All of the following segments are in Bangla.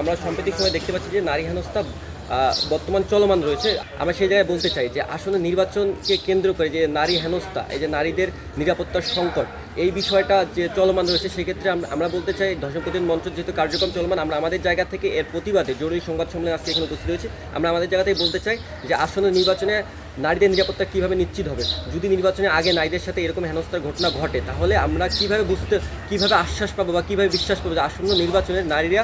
আমরা সাম্প্রতিক সময় দেখতে পাচ্ছি যে নারী হেনস্থা বর্তমান চলমান রয়েছে। আমরা সেই জায়গায় বলতে চাই যে আসলে নির্বাচনকে কেন্দ্র করে যে নারী হেনস্থা, এই যে নারীদের নিরাপত্তার সংকট, এই বিষয়টা যে চলমান রয়েছে, সেক্ষেত্রে আমরা বলতে চাই ধর্ষণ মঞ্চ যেহেতু কার্যক্রম চলমান, আমরা আমাদের জায়গা থেকে এর প্রতিবাদে জরুরি সংবাদ সম্মেলনে আজকে এখানে উপস্থিত হয়েছি। আমরা আমাদের জায়গা থেকে বলতে চাই যে আসন্ন নির্বাচনে নারীদের নিরাপত্তা কীভাবে নিশ্চিত হবে? যদি নির্বাচনে আগে নারীদের সাথে এরকম হেনস্থার ঘটনা ঘটে, তাহলে আমরা কীভাবে বুঝতে, কীভাবে আশ্বাস পাবো বা কীভাবে বিশ্বাস পাবো যে আসন্ন নির্বাচনে নারীরা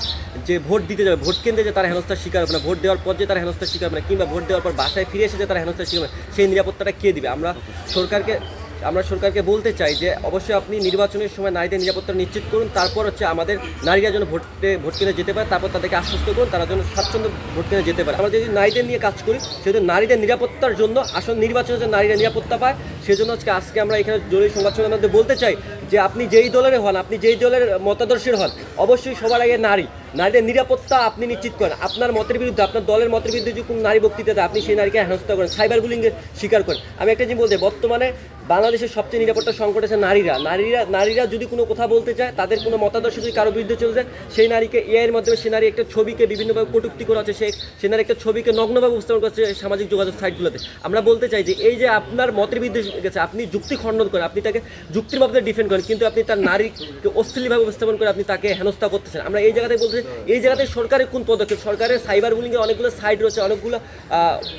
যে ভোট দিতে যাবে, ভোট কেন্দ্রে যে তারা হেনস্থার শিকার হবে না, ভোট দেওয়ার পর যে তারা হেনস্থার শিকার হবে না, কিংবা ভোট দেওয়ার পর বাসায় ফিরে এসে যে তারা হেনস্থার শিকার হবে সেই নিরাপত্তাটা কে দিবে? আমরা সরকারকে আমরা সরকারকে বলতে চাই যে অবশ্যই আপনি নির্বাচনের সময় নারীদের নিরাপত্তা নিশ্চিত করুন, তারপর হচ্ছে আমাদের নারীরা যেন ভোটে, ভোট কেন্দ্রে যেতে পারে, তারপর তাদেরকে আশ্বস্ত করুন, তারা যেন স্বাচ্ছন্দ্য ভোট কেন্দ্রে যেতে পারে। আমরা যদি নারীদের নিয়ে কাজ করি, সেহেতু নারীদের নিরাপত্তার জন্য আসল নির্বাচনে যে নারীরা নিরাপত্তা পায়, সেজন্য আজকে আজকে আমরা এখানে জরুরি সংবাদ মধ্যে বলতে চাই যে আপনি যেই দলের হন, আপনি যেই দলের মতাদর্শের হন, অবশ্যই সবার আগে নারী। নারীদের নিরাপত্তা আপনি নিশ্চিত করেন। আপনার মতের বিরুদ্ধে, আপনার দলের মতের বিরুদ্ধে যদি কোনো নারী বক্তৃতা আপনি সেই নারীকে হেনস্থা করেন, সাইবার বুলিংয়ের শিকার করেন। আমি একটা জিনিস বলতে বর্তমানে বাংলাদেশের সবচেয়ে নিরাপত্তা সংকট আছে নারীরা। নারীরা নারীরা যদি কোনো কথা বলতে চায়, তাদের কোনো মতাদর্শ যদি কারও বিরুদ্ধে চলে যায়, সেই নারীকে এআইয়ের মাধ্যমে সেই নারী একটা ছবিকে বিভিন্নভাবে কটুক্তি করা হচ্ছে, সে সে নারী একটা ছবিকে নগ্নভাবে উপস্থাপন করছে সামাজিক যোগাযোগ সাইটগুলোতে। আমরা বলতে চাই যে এই যে আপনার মতের বিরুদ্ধে গেছে, আপনি যুক্তি খণ্ডন করেন, আপনি তাকে যুক্তির মাধ্যমে ডিফেন্ড করেন, কিন্তু আপনি তার নারীকে অশ্লীলভাবে উপস্থাপন করে আপনি তাকে হেনস্থা করতেছেন। আমরা এই জায়গাতে বলতে এই জায়গাতে সরকারের কোন পদক্ষেপ? সরকারের সাইবার বুলিংয়ের অনেকগুলো সাইড রয়েছে, অনেকগুলো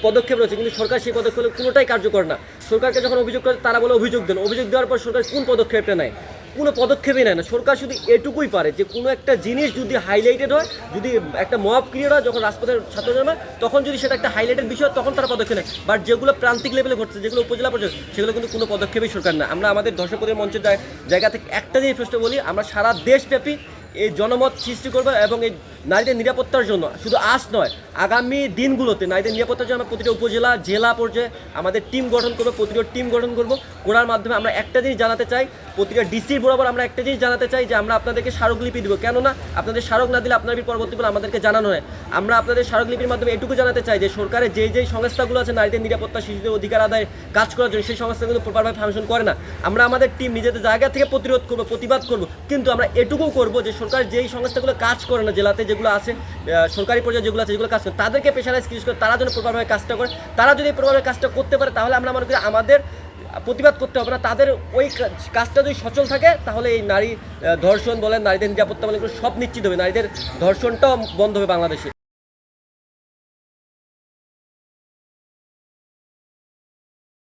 পদক্ষেপ রয়েছে, কিন্তু সরকার সেই পদক্ষেপ কোনোটাই কার্যকর না। সরকারকে যখন অভিযোগ করে, তারা বলে অভিযোগ দেন। অভিযোগ দেওয়ার পর সরকার কোন পদক্ষেপটা নেয়? কোনো পদক্ষেপই নেয় না। সরকার শুধু এটুকুই পারে যে, কোনো একটা জিনিস যদি হাইলাইটেড হয়, যদি একটা মব ক্রিয়েট হয়, যখন রাজপথের ছাত্র জন্মে, তখন যদি সেটা একটা হাইলাইটেড বিষয় তখন তারা পদক্ষেপ নেয়। বাট যেগুলো প্রান্তিক লেভেলে ঘটছে, যেগুলো উপজেলা পর্যায়ে, সেগুলো কিন্তু কোনো পদক্ষেপই সরকার না আমরা আমাদের দর্শকদের মঞ্চের জায়- জায়গা থেকে একটা জিনিস প্রশ্ন বলি, আমরা সারা দেশব্যাপী এই জনমত সৃষ্টি করবে এবং এই নারীদের নিরাপত্তার জন্য, শুধু আজ নয়, আগামী দিনগুলোতে নারীদের নিরাপত্তার জন্য আমরা প্রতিটা উপজেলা, জেলা পর্যায়ে আমাদের টিম গঠন করব, প্রতিটা টিম গঠন করব। করার মাধ্যমে আমরা একটা জিনিস জানাতে চাই, প্রতিটা ডিসির বরাবর আমরা একটা জিনিস জানাতে চাই যে আমরা আপনাদেরকে স্মারকলিপি দিব। কেননা আপনাদের স্মারক না দিলে আপনাদের পরবর্তীকালে আমাদেরকে জানানো হয়। আমরা আপনাদের স্মারকলিপির মাধ্যমে এটুকু জানাতে চাই যে সরকারের যেই যেই সংস্থাগুলো আছে নারীদের নিরাপত্তা, শিশুদের অধিকার আদায়, কাজ করার জন্য, সেই সংস্থাগুলো প্রপারভাবে ফাংশন করে না। আমরা আমাদের টিম নিজেদের জায়গা থেকে প্রতিরোধ করব, প্রতিবাদ করব। কিন্তু আমরা এটুকু করব যে সরকার যেই সংস্থাগুলো কাজ করে না জেলাতে যেগুলো আছে সরকারি পর্যায়ে যেগুলো আছে, যেগুলো কাজ করে, তাদেরকে পেশারাইজ কিছু করে, তারা যেন প্রপারভাবে কাজটা করে, তারা যদি প্রপারভাবে কাজটা করতে পারে, তাহলে আমরা মনে করি আমাদের প্রতিবাদ করতে হবে না। তাদের ওই কাজটা যদি সচল থাকে, তাহলে এই নারী ধর্ষণ বলেন, নারীদের নিরাপত্তা বলেন সব নিশ্চিত হবে। নারীদের ধর্ষণটাও বন্ধ হবে বাংলাদেশে।